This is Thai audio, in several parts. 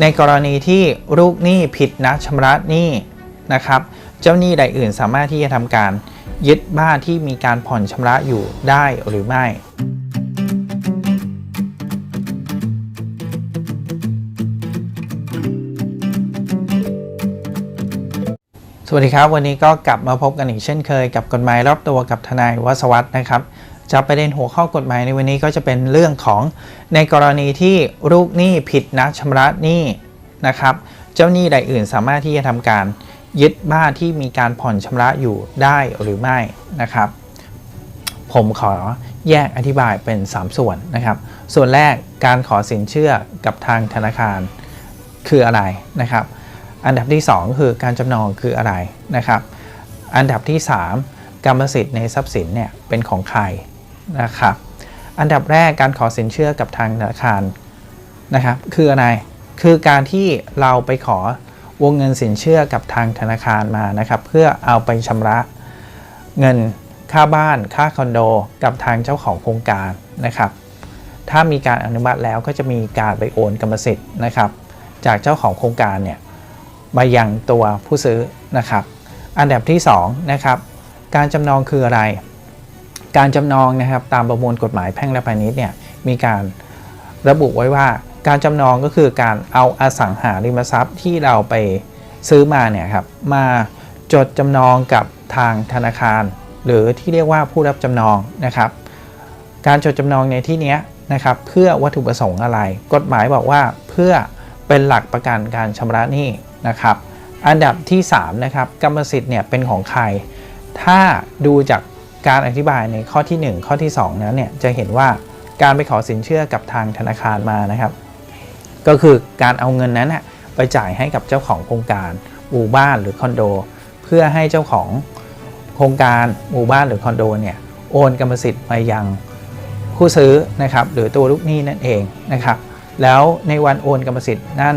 ในกรณีที่ลูกหนี้ผิดนัดชำระหนี้นะครับ เจ้าหนี้ใดอื่นสามารถที่จะทำการยึดบ้านที่มีการผ่อนชำระอยู่ได้หรือไม่ สวัสดีครับ วันนี้ก็กลับมาพบกันอีกเช่นเคยกับกฎหมายรอบตัวกับทนายวศวัตนะครับ จะประเด็นหัวข้อกฎหมายในวันนี้ก็จะเป็นเรื่องของในกรณีที่ลูกหนี้ผิดนัดชำระหนี้นะครับ เจ้าหนี้ใดอื่นสามารถที่จะทำการยึดบ้านที่มีการผ่อนชำระอยู่ได้หรือไม่นะครับ ผมขอแยกอธิบายเป็น 3 ส่วนนะครับ ส่วนแรกการขอสินเชื่อกับทางธนาคารคืออะไรนะครับ อันดับที่ 2 คือการจำนองคืออะไรนะครับ อันดับที่ 3 กรรมสิทธิ์ในทรัพย์สินเนี่ยเป็นของใคร นะครับอันดับแรกการขอสินเชื่อกับทางธนาคารนะครับคืออะไรคือการที่เราไปขอวงเงินสินเชื่อกับทางธนาคารมานะครับ เพื่อเอาไปชำระเงินค่าบ้านค่าคอนโด กับทางเจ้าของโครงการนะครับ ถ้ามีการอนุมัติแล้วก็จะมีการไปโอนกรรมสิทธิ์นะครับ จากเจ้าของโครงการเนี่ยมายังตัวผู้ซื้อนะครับ อันดับที่2นะครับการจำนองคืออะไร การจำนองนะครับตามประมวลกฎหมายแพ่งและพาณิชย์เนี่ยมีการระบุไว้ว่าการจำนองก็คือการเอาอสังหาริมทรัพย์ที่เราไปซื้อมาเนี่ยครับมาจดจำนองกับทางธนาคาร หรือที่เรียกว่าผู้รับจำนองนะครับ การจดจำนองในที่นี้นะครับเพื่อวัตถุประสงค์อะไร กฎหมายบอกว่าเพื่อเป็นหลักประกันการชำระหนี้นะครับ อันดับที่3นะครับกรรมสิทธิ์เนี่ยเป็นของใคร ถ้าดูจาก การอธิบายในข้อที่ 1 ข้อที่ 2 นั้นเนี่ยจะเห็นว่าการไปขอสินเชื่อกับทางธนาคารมานะครับ ก็คือการเอาเงินนั้นไปจ่ายให้กับเจ้าของโครงการหมู่บ้านหรือคอนโด เพื่อให้เจ้าของโครงการหมู่บ้านหรือคอนโดเนี่ยโอนกรรมสิทธิ์ไปยังผู้ซื้อนะครับหรือตัวลูกหนี้นั่นเองนะครับ แล้วในวันโอนกรรมสิทธิ์นั่น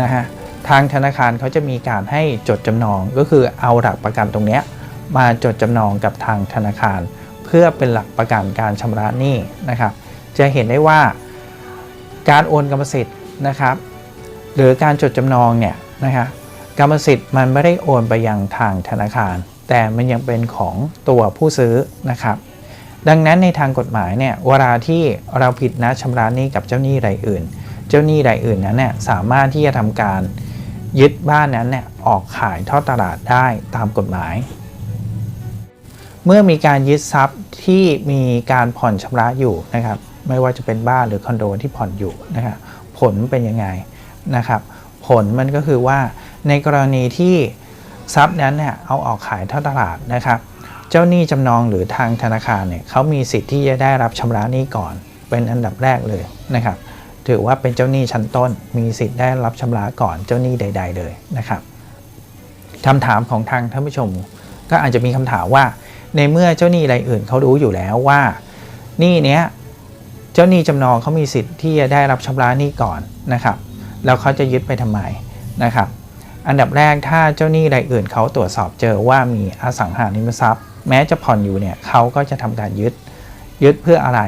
นะฮะทางธนาคารเขาจะมีการให้จดจำนองก็คือเอาหลักประกันตรงเนี้ย มาจดจำนองกับทางธนาคาร เพื่อเป็นหลักประกันการชำระหนี้นะครับ จะเห็นได้ว่าการโอนกรรมสิทธิ์นะครับ หรือการจดจำนองเนี่ยนะคะกรรมสิทธิ์มันไม่ได้โอนไปยังทางธนาคาร แต่มันยังเป็นของตัวผู้ซื้อนะครับ ดังนั้นในทางกฎหมายเนี่ยเวลาที่เราผิดนัดชำระหนี้กับเจ้าหนี้รายอื่น เจ้าหนี้รายอื่นนั้นเนี่ยสามารถที่จะทำการยึดบ้านนั้นเนี่ยออกขายทอดตลาดได้ตามกฎหมาย เมื่อมีการยึดทรัพย์ที่มีการผ่อนชำระอยู่นะครับ ไม่ว่าจะเป็นบ้านหรือคอนโดที่ผ่อนอยู่นะครับผลเป็นยังไงนะครับ ผลมันก็คือว่าในกรณีที่ทรัพย์นั้นเนี่ยเอาออกขายทอดตลาดนะครับ เจ้าหนี้จำนองหรือทางธนาคารเนี่ยเขามีสิทธิ์ที่จะได้รับชำระหนี้ก่อน เป็นอันดับแรกเลยนะครับ ถือว่าเป็นเจ้าหนี้ชั้นต้น มีสิทธิ์ได้รับชำระก่อนเจ้าหนี้ใด ๆ เลยนะครับคำถามของทางท่านผู้ชม ก็อาจจะมีคำถามว่า ในเมื่อเจ้าหนี้รายอื่นเขารู้อยู่แล้วว่าหนี้เนี้ยเจ้าหนี้จำนองเขามีสิทธิ์ที่จะได้รับชำระหนี้ก่อนนะครับ แล้วเขาจะยึดไปทำไมนะครับ อันดับแรกถ้าเจ้าหนี้รายอื่นเขาตรวจสอบเจอว่ามีอสังหาริมทรัพย์ แม้จะผ่อนอยู่เนี่ยเขาก็จะทำการยึดยึดเพื่ออะไร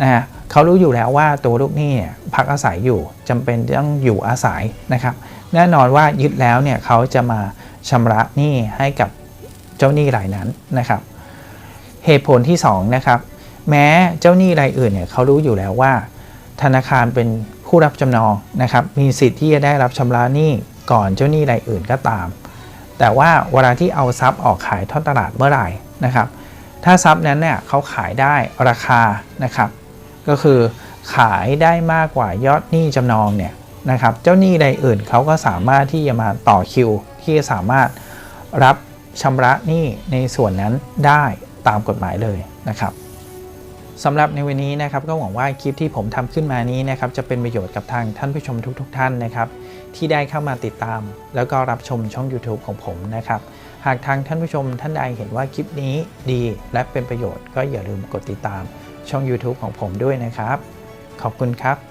นะฮะเขารู้อยู่แล้วว่าตัวลูกหนี้เนี่ยพักอาศัยอยู่จำเป็นต้องอยู่อาศัยนะครับ แน่นอนว่ายึดแล้วเนี่ยเขาจะมาชำระหนี้ให้กับเจ้าหนี้รายนั้นนะครับ เหตุผลที่2นะครับแม้เจ้าหนี้รายอื่นเนี่ยเขารู้อยู่แล้วว่า ธนาคารเป็นผู้รับจำนองนะครับมีสิทธิ์ที่จะได้รับชำระหนี้ก่อนเจ้าหนี้รายอื่นก็ตาม แต่ว่าเวลาที่เอาทรัพย์ออกขายทอดตลาดเมื่อไหร่นะครับ ถ้าทรัพย์นั้นเนี่ยเขาขายได้ราคานะครับก็คือขายได้มากกว่ายอดหนี้จำนองเนี่ยนะครับเจ้าหนี้รายอื่นเขาก็สามารถที่จะมาต่อคิว ที่จะสามารถรับชำระหนี้ในส่วนนั้นได้ ตามกฎหมายเลยนะครับสำหรับในวันนี้นะครับก็หวังว่าคลิปที่ผมทำขึ้นมานี้นะครับจะเป็นประโยชน์กับทางท่านผู้ชมทุกๆทท่านนะครับที่ได้เข้ามาติดตาม แล้วก็รับชมช่อง YouTube ของผมนะครับหากทางท่านผู้ชมท่านใดเห็นว่าคลิปนี้ดีและเป็นประโยชน์ก็อย่าลืมกดติดตามช่อง YouTube ของผมด้วยนะครับ ขอบคุณครับ